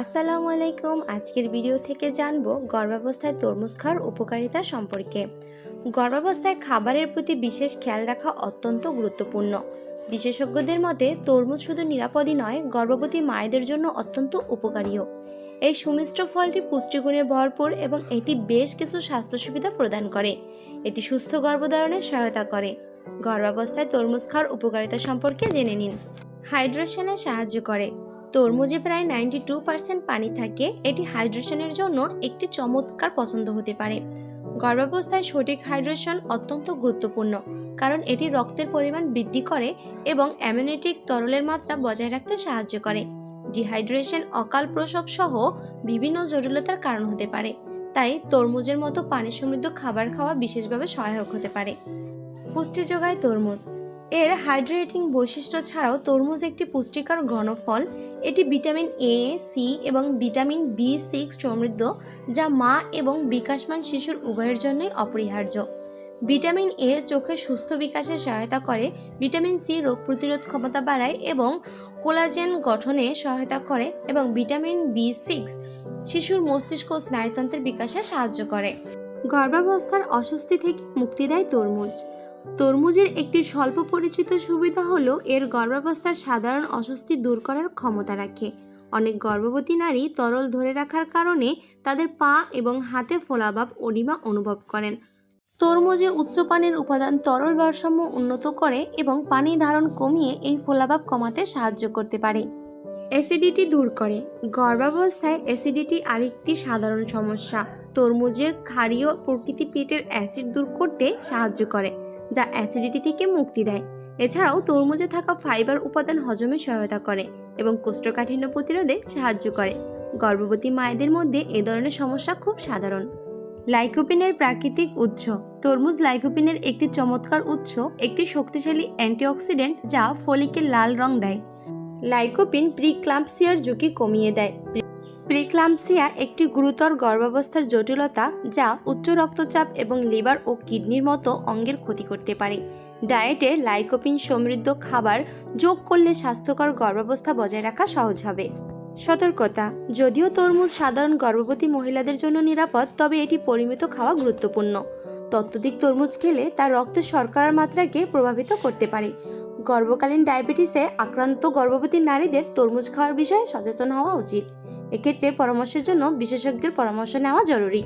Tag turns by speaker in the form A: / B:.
A: আসসালামু আলাইকুম। আজকের ভিডিও থেকে জানব গর্ভাবস্থায় তরমুজ খাওয়ার উপকারিতা সম্পর্কে। গর্ভাবস্থায় খাবারের প্রতি বিশেষ খেয়াল রাখা অত্যন্ত গুরুত্বপূর্ণ। বিশেষজ্ঞদের মতে, তরমুজ শুধু নিরাপদই নয়, গর্ভবতী মায়েদের জন্য অত্যন্ত উপকারীও। এই সুমিষ্ট ফলটি পুষ্টিগুণে ভরপুর এবং এটি বেশ কিছু স্বাস্থ্য সুবিধা প্রদান করে। এটি সুস্থ গর্ভধারণে সহায়তা করে। গর্ভাবস্থায় তরমুজ খাওয়ার উপকারিতা সম্পর্কে জেনে নিন। হাইড্রেশনে সাহায্য করে। তরমুজে প্রায় নাইনটি টু পার্সেন্ট পানি থাকে। এটি হাইড্রেশনের জন্য একটি চমৎকার পছন্দ হতে পারে। গর্ভাবস্থায় সঠিক হাইড্রেশন অত্যন্ত গুরুত্বপূর্ণ কারণ এটি রক্তের পরিমাণ বৃদ্ধি করে এবং অ্যামিউনিটিক তরলের মাত্রা বজায় রাখতে সাহায্য করে। ডিহাইড্রেশন অকাল প্রসব সহ বিভিন্ন জটিলতার কারণ হতে পারে তাই তরমুজের মতো পানি সমৃদ্ধ খাবার খাওয়া বিশেষভাবে সহায়ক হতে পারে। পুষ্টি যোগায় তরমুজ। এর হাইড্রেটিং বৈশিষ্ট্য ছাড়াও তরমুজ একটি পুষ্টিকর ঘনফল। এটি ভিটামিন এ সি এবং ভিটামিন বি সিক্স সমৃদ্ধ, যা মা এবং বিকাশমান শিশুর উভয়ের জন্যই অপরিহার্য। ভিটামিন এ চোখের সুস্থ বিকাশে সহায়তা করে, ভিটামিন সি রোগ প্রতিরোধ ক্ষমতা বাড়ায় এবং কোলাজেন গঠনে সহায়তা করে এবং ভিটামিন বি সিক্স শিশুর মস্তিষ্ক ও স্নায়ুতন্ত্রের বিকাশে সাহায্য করে। গর্ভাবস্থার অস্বস্তি থেকে মুক্তি দেয় তরমুজ। তরমুজের একটি স্বল্প পরিচিত সুবিধা হলো এর গর্ভাবস্থার সাধারণ অস্বস্তি দূর করার ক্ষমতা রাখে। অনেক গর্ভবতী নারী তরল ধরে রাখার কারণে তাদের পা এবং হাতে ফোলাভাব অনিমা অনুভব করেন। তরমুজে উচ্চ পানির উপাদান তরল ভারসাম্য উন্নত করে এবং পানি ধারণ কমিয়ে এই ফোলাভাব কমাতে সাহায্য করতে পারে। অ্যাসিডিটি দূর করে। গর্ভাবস্থায় অ্যাসিডিটি আরেকটি সাধারণ সমস্যা। তরমুজের ক্ষারীয় প্রকৃতি পেটের অ্যাসিড দূর করতে সাহায্য করে। যা অ্যাসিডিটি থেকে মুক্তি দেয়। এছাড়াও তরমুজে থাকা ফাইবার উপাদান হজমে সহায়তা করে এবং কোষ্ঠকাঠিন্য প্রতিরোধে সাহায্য করে। গর্ভবতী মায়েদের মধ্যে এ ধরনের সমস্যা খুব সাধারণ। লাইকোপিনের প্রাকৃতিক উৎস। তরমুজ লাইকোপিনের একটি চমৎকার উৎস, একটি শক্তিশালী অ্যান্টিঅক্সিডেন্ট যা ফলিকে লাল রং দেয়। লাইকোপিন প্রিক্লাম্পসিয়ার ঝুঁকি কমিয়ে দেয়। প্রিক্লাম্পসিয়া একটি গুরুতর গর্ভাবস্থার জটিলতা যা উচ্চ রক্তচাপ এবং লিভার ও কিডনির মতো অঙ্গের ক্ষতি করতে পারে। ডায়েটে লাইকোপিন সমৃদ্ধ খাবার যোগ করলে স্বাস্থ্যকর গর্ভাবস্থা বজায় রাখা সহজ হবে। সতর্কতা। যদিও তরমুজ সাধারণ গর্ভবতী মহিলাদের জন্য নিরাপদ, তবে এটি পরিমিত খাওয়া গুরুত্বপূর্ণ। তত্ত্বদিক তরমুজ খেলে তার রক্তে শর্করার মাত্রাকে প্রভাবিত করতে পারে। গর্ভকালীন ডায়াবেটিসে আক্রান্ত গর্ভবতী নারীদের তরমুজ খাওয়ার বিষয়ে সচেতন হওয়া উচিত। এক্ষেত্রে পরামর্শের জন্য বিশেষজ্ঞের পরামর্শ নেওয়া জরুরি।